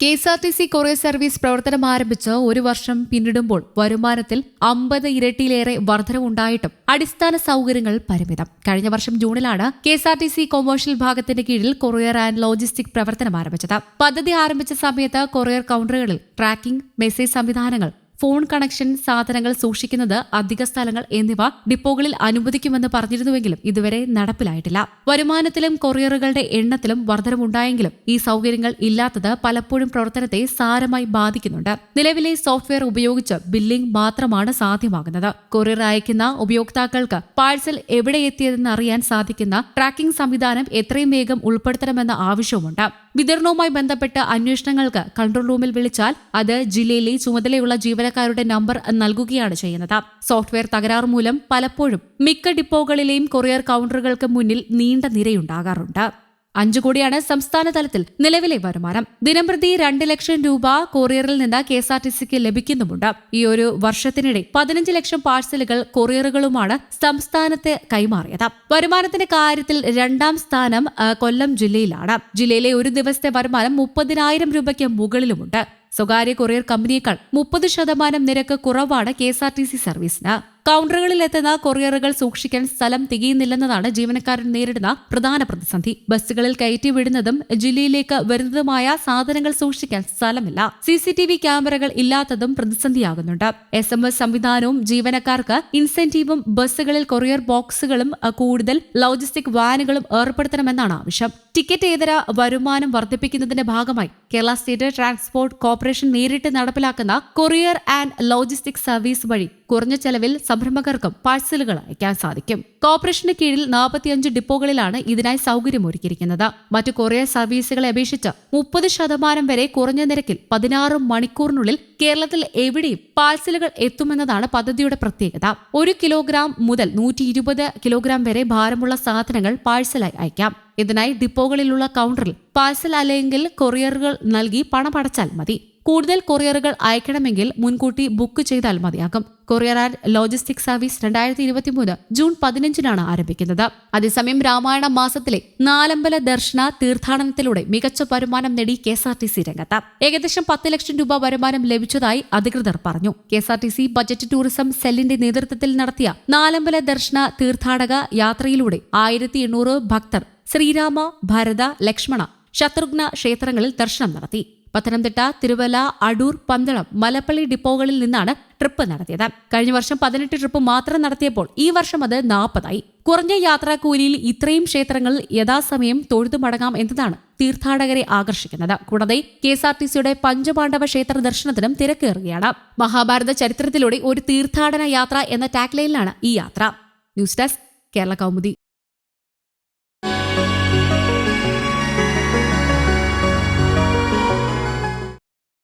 K S R T C courier service പ്രവർത്തനം ആരംഭിച്ച് ഒരു വർഷം പിന്നിടുമ്പോൾ വരുമാനത്തിൽ അമ്പത് ഇരട്ടിയിലേറെ വർധനവുണ്ടായിട്ടും അടിസ്ഥാന സൗകര്യങ്ങൾ പരിമിതം. കഴിഞ്ഞ വർഷം ജൂണിലാണ് K S R T C commercial ഭാഗത്തിന്റെ കീഴിൽ കൊറിയർ ആൻഡ് ലോജിസ്റ്റിക് പ്രവർത്തനം ആരംഭിച്ചത്. പദ്ധതി ആരംഭിച്ച സമയത്ത് കൊറിയർ കൗണ്ടറുകളിൽ ട്രാക്കിംഗ് മെസ്സേജ് സംവിധാനങ്ങൾ ഫോൺ കണക്ഷൻ സാധനങ്ങൾ സൂക്ഷിക്കുന്നത് അധിക സ്ഥലങ്ങൾ എന്നിവ ഡിപ്പോകളിൽ അനുവദിക്കുമെന്ന് പറഞ്ഞിരുന്നുവെങ്കിലും ഇതുവരെ നടപ്പിലായിട്ടില്ല. വരുമാനത്തിലും കൊറിയറുകളുടെ എണ്ണത്തിലും വർധനമുണ്ടായെങ്കിലും ഈ സൗകര്യങ്ങൾ ഇല്ലാത്തത് പലപ്പോഴും പ്രവർത്തനത്തെ സാരമായി ബാധിക്കുന്നുണ്ട്. നിലവിലെ സോഫ്റ്റ്വെയർ ഉപയോഗിച്ച് ബില്ലിംഗ് മാത്രമാണ് സാധ്യമാകുന്നത്. കൊറിയർ അയക്കുന്ന ഉപയോക്താക്കൾക്ക് പാഴ്സൽ എവിടെ എത്തിയതെന്ന് അറിയാൻ സാധിക്കുന്ന ട്രാക്കിംഗ് സംവിധാനം എത്രയും വേഗം ഉൾപ്പെടുത്തണമെന്ന ആവശ്യവുമുണ്ട്. വിതരണവുമായി ബന്ധപ്പെട്ട അന്വേഷണങ്ങൾക്ക് കൺട്രോൾ റൂമിൽ വിളിച്ചാൽ അത് ജില്ലയിലെ ചുമതലയുള്ള ജീവനക്കാരുടെ നമ്പർ നൽകുകയാണ് ചെയ്യുന്നത്. സോഫ്റ്റ്വെയർ തകരാറ് മൂലം പലപ്പോഴും മിക്ക ഡിപ്പോകളിലെയും കൊറിയർ കൗണ്ടറുകൾക്ക് മുന്നിൽ നീണ്ട നിരയുണ്ടാകാറുണ്ട്. അഞ്ചു കോടിയാണ് സംസ്ഥാന തലത്തിൽ നിലവിലെ വരുമാനം. ദിനംപ്രതി രണ്ട് ലക്ഷം രൂപ കൊറിയറിൽ നിന്ന് കെ എസ് ആർ ടി സിക്ക് ലഭിക്കുന്നുമുണ്ട്. ഈ ഒരു വർഷത്തിനിടെ പതിനഞ്ച് ലക്ഷം പാഴ്സലുകൾ കൊറിയറുകളുമാണ് സംസ്ഥാനത്ത് കൈമാറിയത്. വരുമാനത്തിന്റെ കാര്യത്തിൽ രണ്ടാം സ്ഥാനം കൊല്ലം ജില്ലയിലാണ്. ജില്ലയിലെ ഒരു ദിവസത്തെ വരുമാനം മുപ്പതിനായിരം രൂപയ്ക്ക് മുകളിലുമുണ്ട്. സ്വകാര്യ കൊറിയർ കമ്പനിയേക്കാൾ മുപ്പത് ശതമാനം നിരക്ക് കുറവാണ് K S R T C സർവീസിന്. കൗണ്ടറുകളിൽ എത്തുന്ന കൊറിയറുകൾ സൂക്ഷിക്കാൻ സ്ഥലം തികയുന്നില്ലെന്നതാണ് ജീവനക്കാരൻ നേരിടുന്ന പ്രധാന പ്രതിസന്ധി. ബസ്സുകളിൽ കയറ്റി വിടുന്നതും ജില്ലയിലേക്ക് വരുന്നതുമായ സാധനങ്ങൾ സൂക്ഷിക്കാൻ സ്ഥലമില്ല. സി സി ടി വി ക്യാമറകൾ ഇല്ലാത്തതും പ്രതിസന്ധിയാകുന്നുണ്ട്. എസ് എം എസ് സംവിധാനവും ജീവനക്കാർക്ക് ഇൻസെന്റീവും ബസ്സുകളിൽ കൊറിയർ ബോക്സുകളും കൂടുതൽ ലോജിസ്റ്റിക് വാനുകളും ഏർപ്പെടുത്തണമെന്നാണ് ആവശ്യം. ടിക്കറ്റ് ഇതര വരുമാനം വർദ്ധിപ്പിക്കുന്നതിന്റെ ഭാഗമായി കേരള സ്റ്റേറ്റ് ട്രാൻസ്പോർട്ട് കോർപ്പറേഷൻ നേരിട്ട് നടപ്പിലാക്കുന്ന കൊറിയർ ആൻഡ് ലോജിസ്റ്റിക് സർവീസ് വഴി കുറഞ്ഞ ചെലവിൽ സംരംഭകർക്കും പാഴ്സലുകൾ അയക്കാൻ സാധിക്കും. കോർപ്പറേഷന് കീഴിൽ നാൽപ്പത്തിയഞ്ച് ഡിപ്പോകളിലാണ് ഇതിനായി സൗകര്യമൊരുക്കിയിരിക്കുന്നത്. മറ്റു കൊറിയർ സർവീസുകളെ അപേക്ഷിച്ച് മുപ്പത് ശതമാനം വരെ കുറഞ്ഞ നിരക്കിൽ പതിനാറ് മണിക്കൂറിനുള്ളിൽ കേരളത്തിൽ എവിടെയും പാഴ്സലുകൾ എത്തുമെന്നതാണ് പദ്ധതിയുടെ പ്രത്യേകത. ഒരു കിലോഗ്രാം മുതൽ നൂറ്റി കിലോഗ്രാം വരെ ഭാരമുള്ള സാധനങ്ങൾ പാഴ്സലായി അയക്കാം. ഇതിനായി ഡിപ്പോകളിലുള്ള കൗണ്ടറിൽ പാഴ്സൽ അല്ലെങ്കിൽ കൊറിയറുകൾ നൽകി പണമടച്ചാൽ മതി. കൂടുതൽ കൊറിയറുകൾ അയക്കണമെങ്കിൽ മുൻകൂട്ടി ബുക്ക് ചെയ്താൽ മതിയാകും. കൊറിയർ ആൻഡ് ലോജിസ്റ്റിക് സർവീസ് രണ്ടായിരത്തി ഇരുപത്തിമൂന്ന് ജൂൺ പതിനഞ്ചിനാണ് ആരംഭിക്കുന്നത്. അതേസമയം രാമായണ മാസത്തിലെ നാലമ്പല ദർശന തീർത്ഥാടനത്തിലൂടെ മികച്ച വരുമാനം നേടി K S R T C രംഗത്ത്. ഏകദേശം പത്ത് ലക്ഷം രൂപ വരുമാനം ലഭിച്ചതായി അധികൃതർ പറഞ്ഞു. K S R T C budget tourism സെല്ലിന്റെ നേതൃത്വത്തിൽ നടത്തിയ നാലമ്പല ദർശന തീർത്ഥാടക യാത്രയിലൂടെ ആയിരത്തി ഭക്തർ ശ്രീരാമ ഭരത ലക്ഷ്മണ ശത്രുഘ്ന ക്ഷേത്രങ്ങളിൽ ദർശനം നടത്തി. പത്തനംതിട്ട തിരുവല്ല അടൂർ പന്തളം മലപ്പള്ളി ഡിപ്പോകളിൽ നിന്നാണ് ട്രിപ്പ് നടത്തിയത്. കഴിഞ്ഞ വർഷം പതിനെട്ട് ട്രിപ്പ് മാത്രം നടത്തിയപ്പോൾ ഈ വർഷം അത് നാൽപ്പതായി. കുറഞ്ഞ യാത്രാക്കൂലിയിൽ ഇത്രയും ക്ഷേത്രങ്ങൾ യഥാസമയം തൊഴുതു മടങ്ങാം എന്നതാണ് തീർത്ഥാടകരെ ആകർഷിക്കുന്നത്. കൂടാതെ കെ എസ് ആർ ടി സിയുടെ പഞ്ചപാണ്ഡവ ക്ഷേത്ര ദർശനത്തിനും തിരക്കേറുകയാണ്. മഹാഭാരത ചരിത്രത്തിലൂടെ ഒരു തീർത്ഥാടന യാത്ര എന്ന ടാഗ്ലൈനിലാണ് ഈ യാത്ര. News desk Kerala Kaumudi.